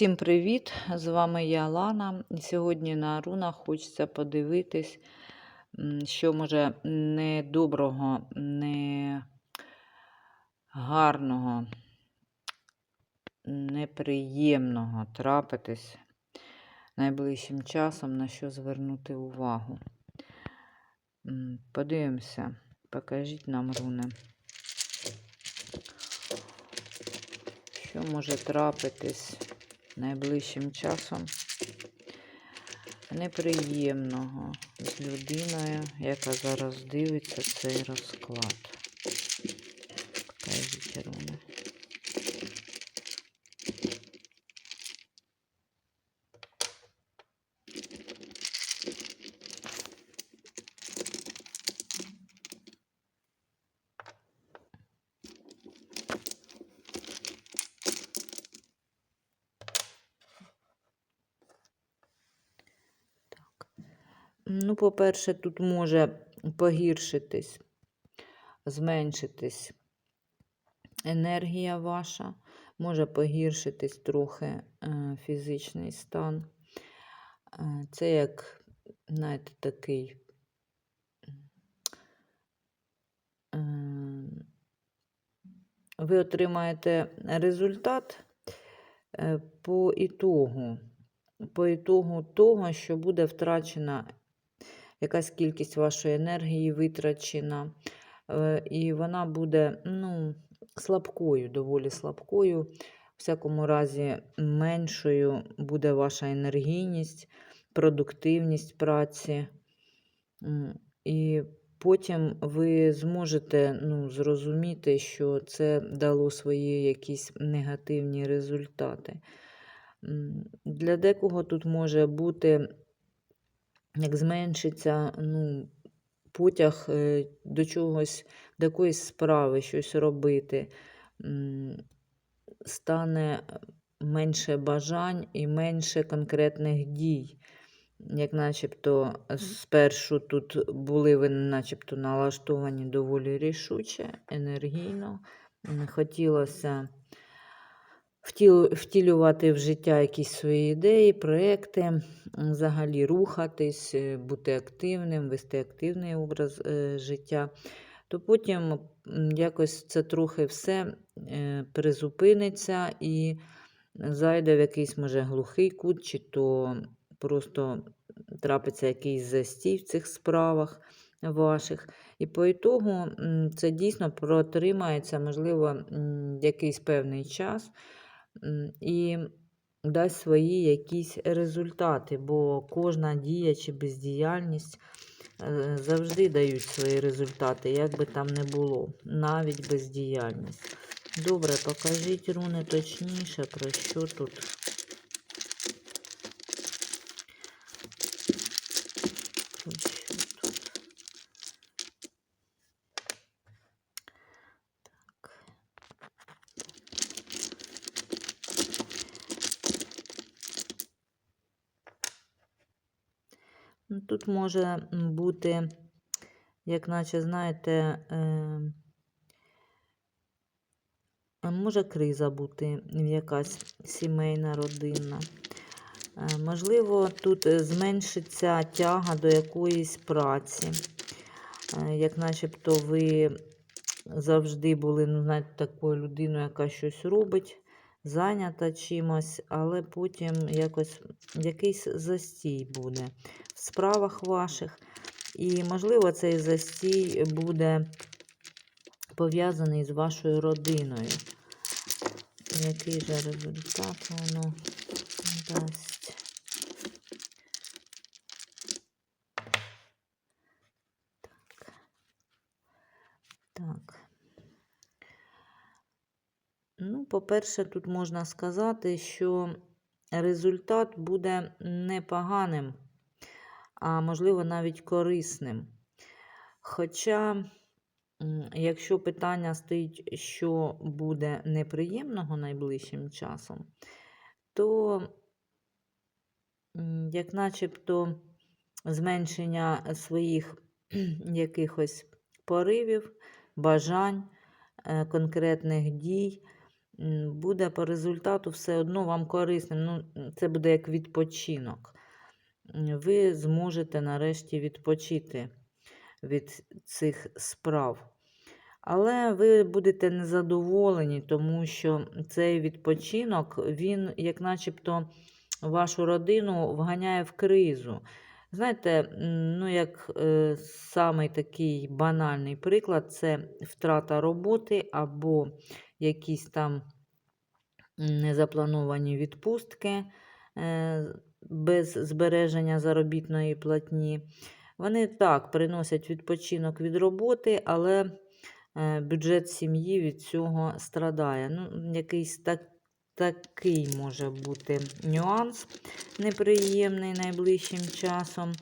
Всім привіт! З вами я Лана. Сьогодні на рунах хочеться подивитись, що може недоброго, не гарного, неприємного трапитись найближчим часом, на що звернути увагу. Подивимося, покажіть нам руни. Що може трапитись найближчим часом неприємного з людиною, яка зараз дивиться цей розклад. Покажіть руни. Ну, по-перше, тут може погіршитись, зменшитись енергія ваша, може погіршитись трохи е, фізичний стан. Е, Це як, знаєте, такий е, ви отримаєте результат по ітогу, по ітогу того, що буде втрачена якась кількість вашої енергії витрачена, е, і вона буде ну, слабкою, доволі слабкою. В всякому разі, меншою буде ваша енергійність, продуктивність праці. І потім ви зможете ну, зрозуміти, що це дало свої якісь негативні результати. Для декого тут може бути як зменшиться ну, потяг е, до чогось, до якоїсь справи, щось робити, стане менше бажань і менше конкретних дій. Як начебто спершу тут були ви начебто налаштовані доволі рішуче, енергійно. Хотілося втілювати в життя якісь свої ідеї, проекти, взагалі рухатись, е, бути активним, вести активний образ е, життя, то потім якось це трохи все е, призупиниться і зайде в якийсь, може, глухий кут, чи то просто трапиться якийсь застій в цих справах ваших. І по ітогу це дійсно протримається, можливо, якийсь певний час і дасть свої якісь результати, бо кожна дія чи бездіяльність е, завжди дають свої результати, як би там не було, навіть бездіяльність. Добре, покажіть руни точніше, про що тут. Про що тут? Так. Ну, Тут може бути, як наче, знаєте, е, може криза бути якась сімейна, родинна. Е, Можливо, тут е, зменшиться тяга до якоїсь праці, як начебто ви завжди були, ну, знаєте, такою людиною, яка щось робить, зайнята чимось, але потім якось якийсь застій буде справах ваших. І, можливо, цей застій буде пов'язаний з вашою родиною. Який же результат воно дасть? Так. Так. Ну, по-перше, тут можна сказати, що результат буде непоганим, а можливо навіть корисним. Хоча, якщо питання стоїть, що буде неприємного найближчим часом, то як начебто зменшення своїх якихось поривів, бажань, е, конкретних дій, буде по результату все одно вам корисним. Ну, це буде як відпочинок. Ви зможете нарешті відпочити від цих справ. Але ви будете незадоволені, тому що цей відпочинок, він, як начебто, вашу родину вганяє в кризу. Знаєте, ну як е, самий такий банальний приклад це втрата роботи або якісь там незаплановані відпустки е, без збереження заробітної платні. Вони так приносять відпочинок від роботи, але е, бюджет сім'ї від цього страдає. Ну, якийсь так, такий може бути нюанс неприємний найближчим часом.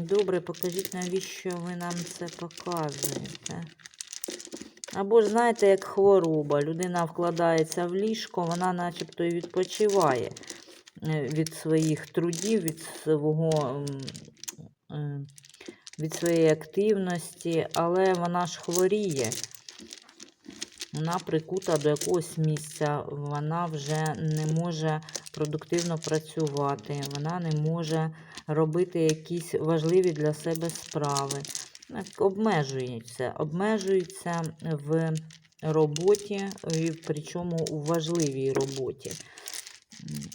Добре, покажіть, навіщо ви нам це показуєте. Або ж, знаєте, як хвороба. Людина вкладається в ліжко, вона начебто і відпочиває від своїх трудів, від свого. е, від своєї активності, але вона ж хворіє. Вона прикута до якогось місця, вона вже не може продуктивно працювати, вона не може робити якісь важливі для себе справи. Обмежується, обмежується в роботі, причому у важливій роботі.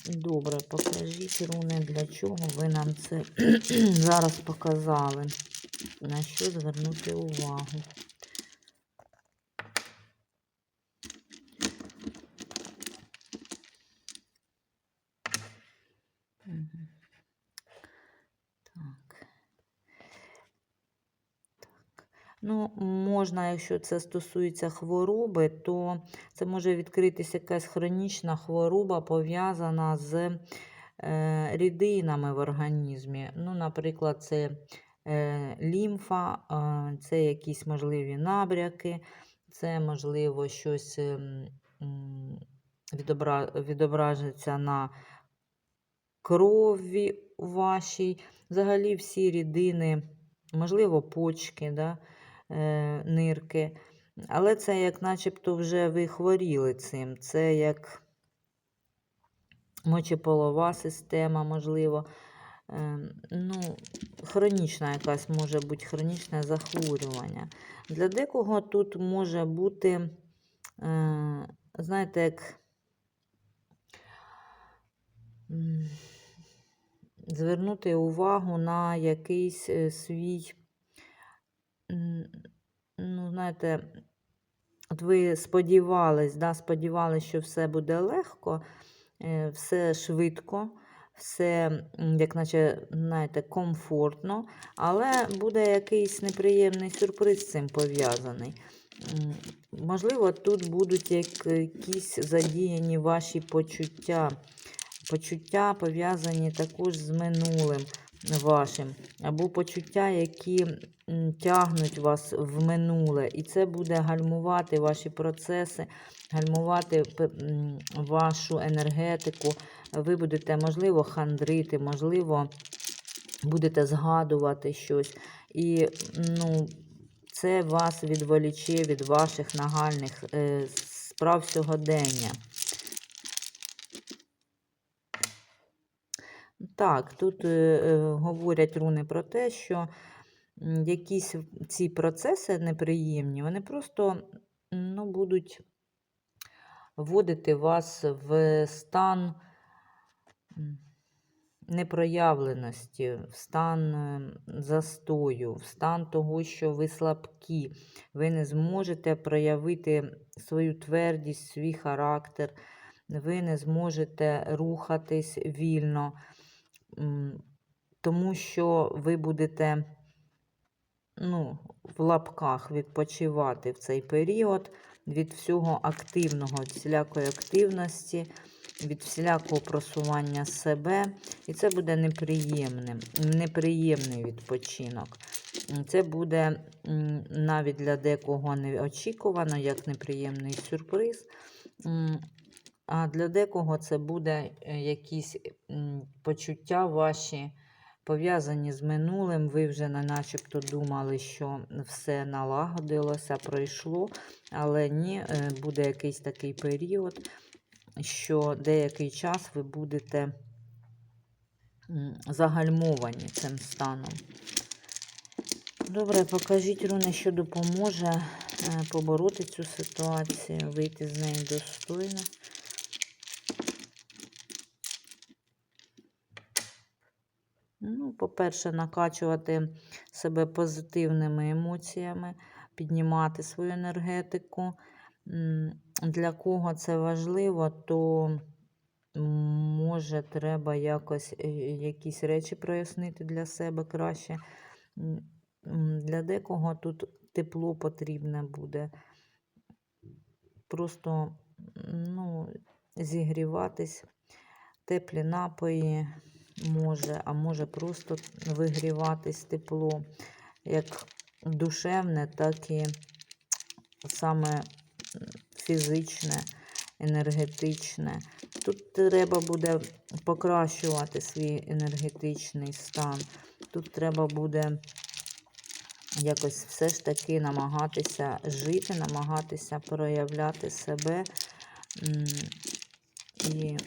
Добре, покажіть, руни, для чого ви нам це зараз показали. На що звернути увагу? Ну, можна, якщо це стосується хвороби, то це може відкритися якась хронічна хвороба, пов'язана з е, рідинами в організмі. Ну, наприклад, це е, лімфа, е, це якісь можливі набряки, це, можливо, щось ем, відобра... відображиться на крові вашій. Взагалі всі рідини, можливо, почки, да, нирки. Але це як начебто вже ви хворіли цим. Це як мочеполова система, можливо. Е, ну, хронічна якась може бути хронічне захворювання. Для декого тут може бути, е, знаєте, як звернути увагу на якийсь е, свій, знаєте, от ви сподівались, да, сподівались, що все буде легко, е, все швидко, все, як наче, знаєте, комфортно, але буде якийсь неприємний сюрприз з цим пов'язаний. Можливо, тут будуть якісь задіяні ваші почуття. Почуття пов'язані також з минулим вашим, або почуття, які тягнуть вас в минуле. І це буде гальмувати ваші процеси, гальмувати вашу енергетику. Ви будете, можливо, хандрити, можливо, будете згадувати щось. І ну, це вас відволіче від ваших нагальних е, справ сьогодення. Так, тут е, е, говорять руни про те, що якісь ці процеси неприємні, вони просто ну, будуть вводити вас в стан непроявленості, в стан е, застою, в стан того, що ви слабкі, ви не зможете проявити свою твердість, свій характер, ви не зможете рухатись вільно, тому що ви будете ну, в лапках відпочивати в цей період від всього активного, від всілякої активності, від всілякого просування себе. І це буде неприємним, неприємний відпочинок. Це буде навіть для декого неочікувано, як неприємний сюрприз. А для декого це буде е, якісь почуття ваші пов'язані з минулим. Ви вже на- начебто думали, що все налагодилося, пройшло, але ні, е, буде якийсь такий період, що деякий час ви будете загальмовані цим станом. Добре, покажіть, Руне, що допоможе е, побороти цю ситуацію, вийти з неї достойно. Ну, по-перше, накачувати себе позитивними емоціями, піднімати свою енергетику. Для кого це важливо, то може треба якось е, якісь речі прояснити для себе краще. Для декого тут тепло потрібне буде. Просто ну, зігріватись, теплі напої може, а може просто вигріватись тепло, як душевне, так і саме фізичне, енергетичне. Тут треба буде покращувати свій енергетичний стан. Тут треба буде якось все ж таки намагатися жити, намагатися проявляти себе і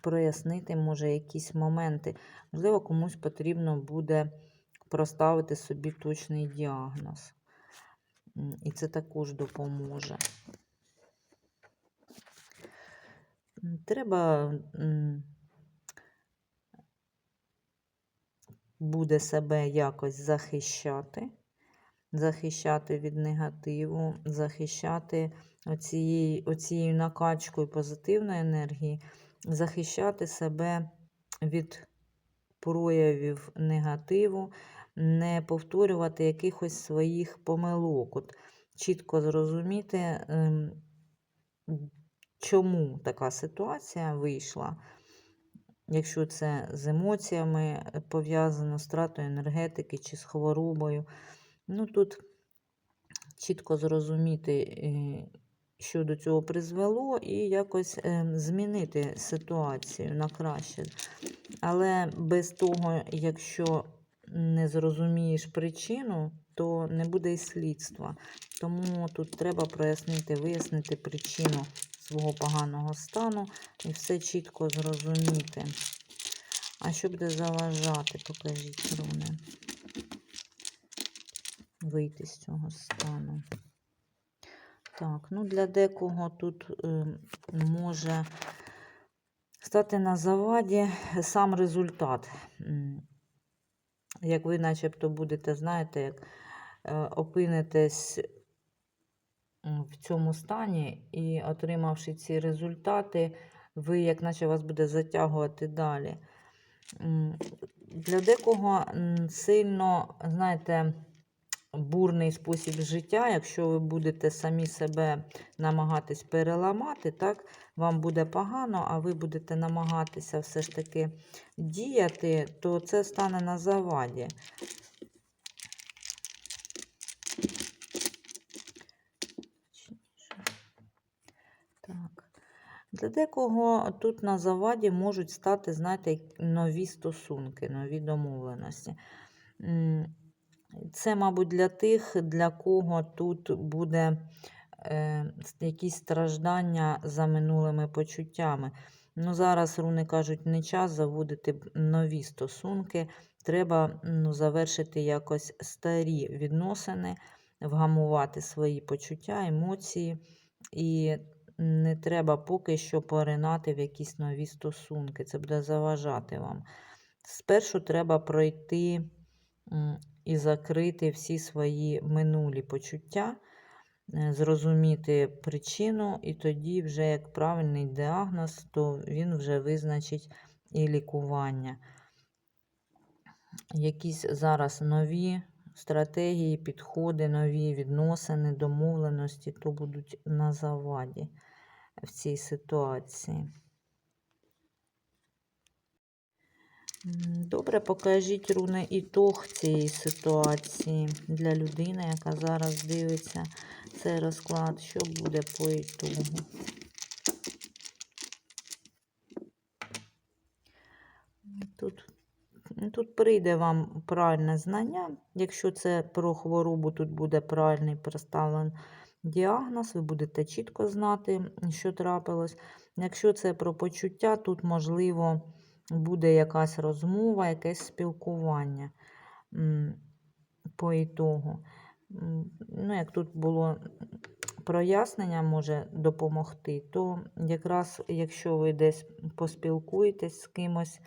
прояснити, може, якісь моменти. Можливо, комусь потрібно буде проставити собі точний діагноз. І це також допоможе. Треба буде себе якось захищати, захищати від негативу, захищати оцією, оцією накачкою позитивної енергії, захищати себе від проявів негативу, не повторювати якихось своїх помилок. От чітко зрозуміти, ем, чому така ситуація вийшла. Якщо це з емоціями е, пов'язано, з тратою енергетики чи з хворобою. Ну тут чітко зрозуміти, е, що до цього призвело, і якось е, змінити ситуацію на краще. Але без того, якщо не зрозумієш причину, то не буде і слідства. Тому тут треба прояснити, вияснити причину свого поганого стану і все чітко зрозуміти. А що буде заважати, покажіть, руни. Вийти з цього стану. Так, ну для декого тут е, може стати на заваді сам результат. Як ви начебто будете, знаєте, як е, опинитесь в цьому стані і отримавши ці результати, ви, як наче вас буде затягувати далі. Для декого сильно, знаєте, бурний спосіб життя, якщо ви будете самі себе намагатись переламати, так, вам буде погано, а ви будете намагатися все ж таки діяти, то це стане на заваді. Так. Для декого тут на заваді можуть стати, знаєте, нові стосунки, нові домовленості. Це, мабуть, для тих, для кого тут буде е, якісь страждання за минулими почуттями. Ну, зараз руни кажуть, не час заводити нові стосунки. Треба ну, завершити якось старі відносини, вгамувати свої почуття, емоції. І не треба поки що поринати в якісь нові стосунки. Це буде заважати вам. Спершу треба пройти і закрити всі свої минулі почуття, е, зрозуміти причину, і тоді, вже як правильний діагноз, то він вже визначить і лікування. Якісь зараз нові стратегії, підходи, нові відносини, домовленості, то будуть на заваді в цій ситуації. М, Добре, покажіть руни ітог цієї ситуації для людини, яка зараз дивиться цей розклад. Що буде по ітогу? Тут, тут прийде вам правильне знання. Якщо це про хворобу, тут буде правильний представлений діагноз, ви будете чітко знати, що трапилось. Якщо це про почуття, тут, можливо, буде якась розмова, якесь спілкування по ітогу. Ну, як тут було прояснення може допомогти, то якраз якщо ви десь поспілкуєтесь з кимось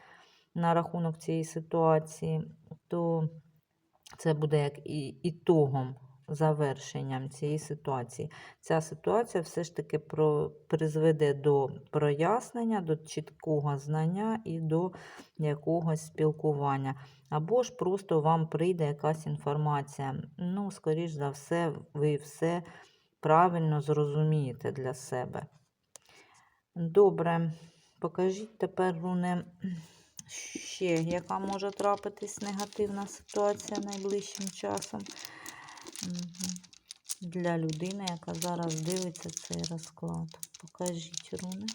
на рахунок цієї ситуації, то це буде як і ітогом, завершенням цієї ситуації. Ця ситуація все ж таки призведе до прояснення, до чіткого знання і до якогось спілкування. Або ж просто вам прийде якась інформація. Ну, скоріш за все, ви все правильно зрозумієте для себе. Добре, покажіть тепер, Руне, ще, яка може трапитись негативна ситуація найближчим часом Мгм. для людини, яка зараз дивиться цей розклад. Покажіть, Руне.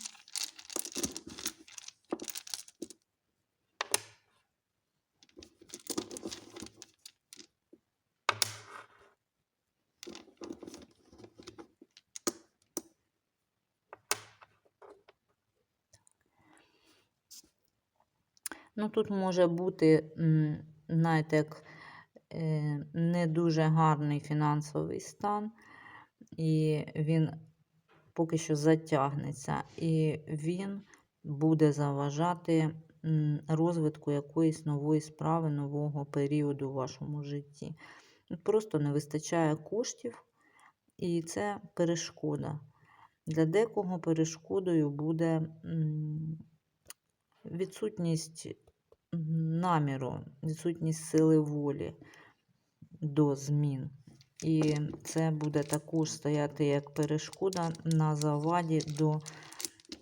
Ну, тут може бути, знаєте, як не дуже гарний фінансовий стан, і він поки що затягнеться, і він буде заважати розвитку якоїсь нової справи, нового періоду в вашому житті. Просто не вистачає коштів, і це перешкода. Для декого перешкодою буде відсутність наміру, відсутність сили волі до змін. І це буде також стояти як перешкода на заваді до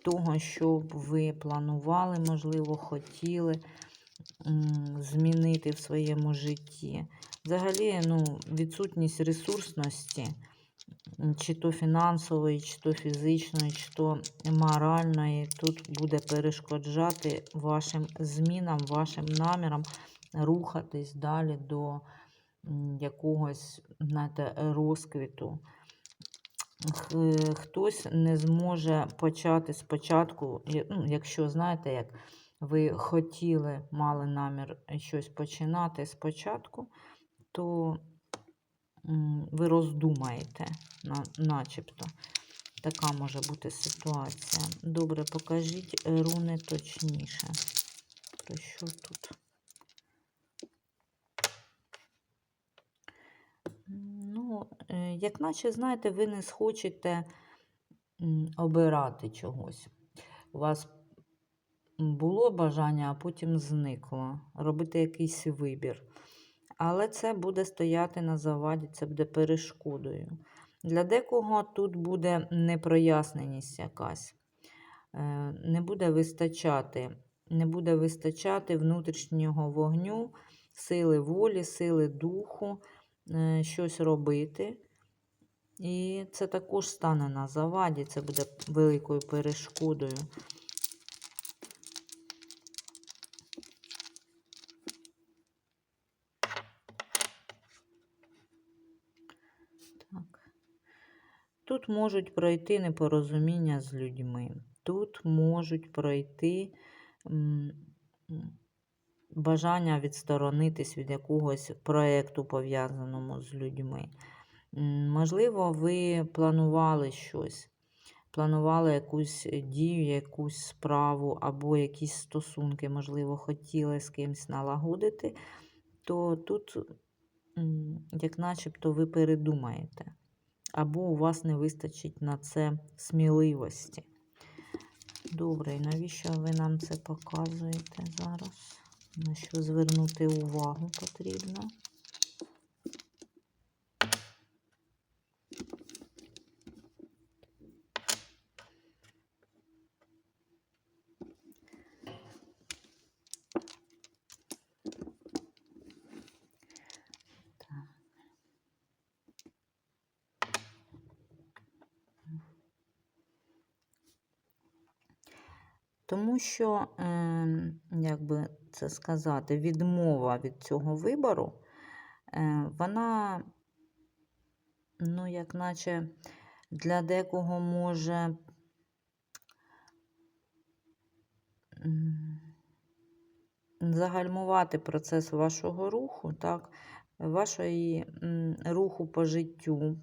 того, що ви планували, можливо, хотіли змінити в своєму житті. Взагалі, ну, відсутність ресурсності, чи то фінансової, чи то фізичної, чи то моральної, тут буде перешкоджати вашим змінам, вашим намірам рухатись далі до якогось, знаєте, розквіту. Хтось не зможе почати спочатку, ну, якщо знаєте, як ви хотіли, мали намір щось починати спочатку, то ви роздумаєте, начебто. Така може бути ситуація. Добре, покажіть руни точніше. Про що тут? Е, як наче, знаєте, ви не схочете обирати чогось. У вас було бажання, а потім зникло. Робити якийсь вибір. Але це буде стояти на заваді, це буде перешкодою. Для декого тут буде непроясненість якась. Е, Не буде вистачати, не буде вистачати внутрішнього вогню, сили волі, сили духу, щось робити. І це також стане на заваді, це буде великою перешкодою. Так. Тут можуть пройти непорозуміння з людьми. Тут можуть пройти бажання відсторонитись від якогось проєкту, пов'язаному з людьми. Можливо, ви планували щось, планували якусь дію, якусь справу або якісь стосунки, можливо, хотіли з кимось налагодити, то тут, як начебто, ви передумаєте або у вас не вистачить на це сміливості. Добре, і навіщо ви нам це показуєте зараз? На що звернути увагу потрібно? Тому що, е, як би це сказати, відмова від цього вибору, е, вона, ну, як наче для декого може загальмувати процес вашого руху, так, вашої руху по життю,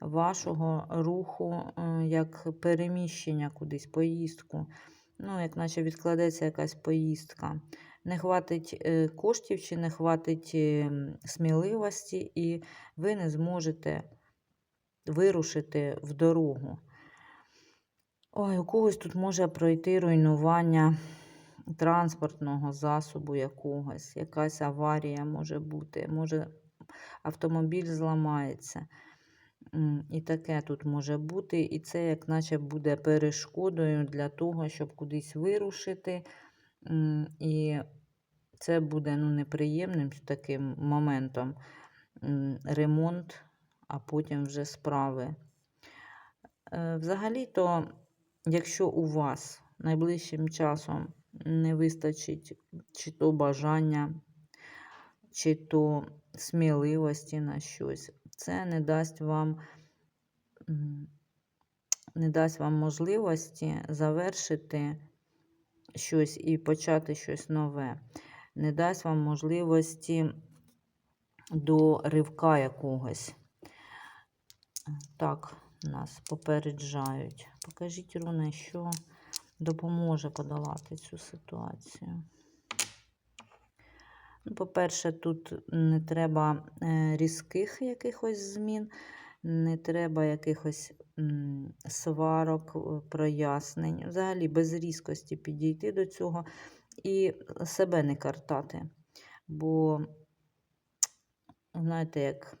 вашого руху е, як переміщення кудись, поїздку. Ну, як наче відкладеться якась поїздка. Не хватить е, коштів чи не хватить е, сміливості, і ви не зможете вирушити в дорогу. Ой, у когось тут може пройти руйнування транспортного засобу якогось, якась аварія може бути, може автомобіль зламається. І таке тут може бути, і це як наче буде перешкодою для того, щоб кудись вирушити. І це буде ну, неприємним таким моментом. Ремонт, а потім вже справи. Е, Взагалі-то, якщо у вас найближчим часом не вистачить чи то бажання, чи то сміливості на щось, це не дасть вам, не дасть вам можливості завершити щось і почати щось нове. Не дасть вам можливості до ривка якогось. Так, нас попереджають. Покажіть, Руне, що допоможе подолати цю ситуацію. Ну, По-перше, тут не треба е, різких якихось змін, не треба якихось сварок, е, прояснень. Взагалі без різкості підійти до цього і себе не картати. Бо, знаєте, як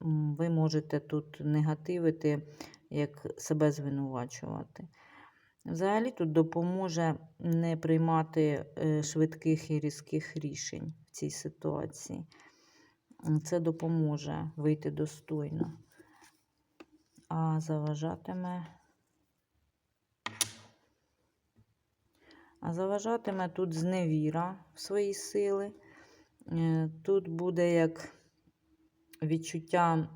ви можете тут негативити, як себе звинувачувати. Взагалі тут допоможе не приймати е, швидких і різких рішень в цій ситуації. Це допоможе вийти достойно. А заважатиме. Заважатиме тут зневіра в свої сили. Е, Тут буде як відчуття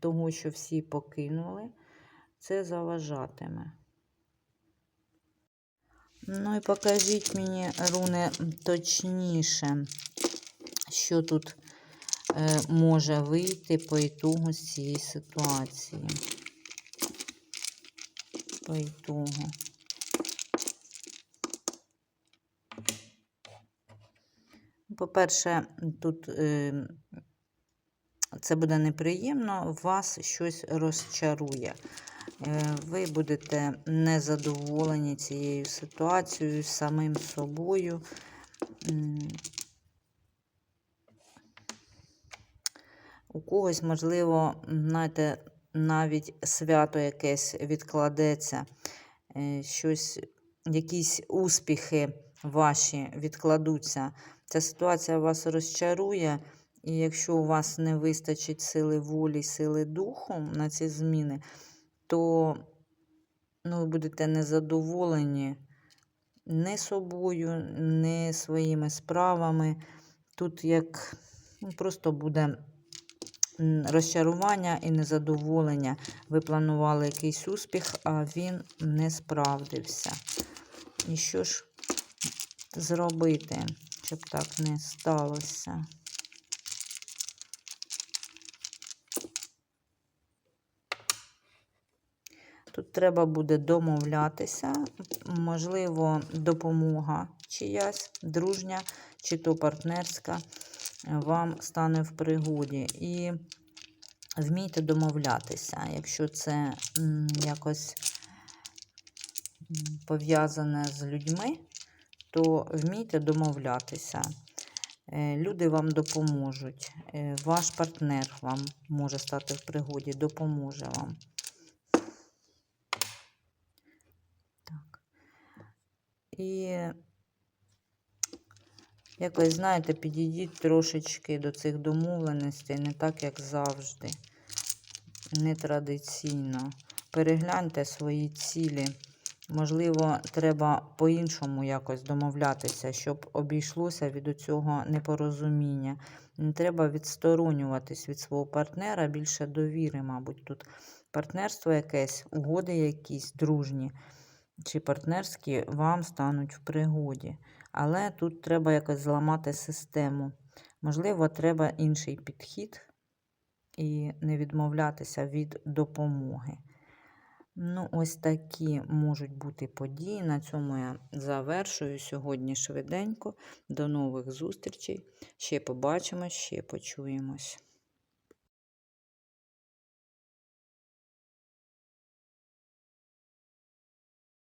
того, що всі покинули. Це заважатиме. Ну і покажіть мені, руни, точніше, що тут е, може вийти по ітогу з цієї ситуації. По ітогу. По-перше, тут е, це буде неприємно, вас щось розчарує. Е, Ви будете незадоволені цією ситуацією, самим собою. У когось, можливо, знаєте, навіть свято якесь відкладеться, е, щось, якісь успіхи ваші відкладуться. Ця ситуація вас розчарує, і якщо у вас не вистачить сили волі, сили духу на ці зміни, то ну, ви будете незадоволені не собою, не своїми справами. Тут як ну, просто буде розчарування і незадоволення. Ви планували якийсь успіх, а він не справдився. І що ж зробити, щоб так не сталося? Тут треба буде домовлятися, можливо, допомога чиясь, дружня чи то партнерська вам стане в пригоді. І вмійте домовлятися, якщо це якось пов'язане з людьми, то вмійте домовлятися. Е, Люди вам допоможуть. Е, Ваш партнер вам може стати в пригоді, допоможе вам. Так. І якось, знаєте, підійдіть трошечки до цих домовленостей, не так, як завжди. Нетрадиційно. Перегляньте свої цілі Можливо, треба по-іншому якось домовлятися, щоб обійшлося від цього непорозуміння. Не треба відсторонюватись від свого партнера, більше довіри, мабуть, тут партнерство якесь, угоди якісь дружні чи партнерські вам стануть в пригоді. Але тут треба якось зламати систему. Можливо, треба інший підхід і не відмовлятися від допомоги. Ну, ось такі можуть бути події. На цьому я завершую сьогодні швиденько. До нових зустрічей. Ще побачимось, ще почуємось.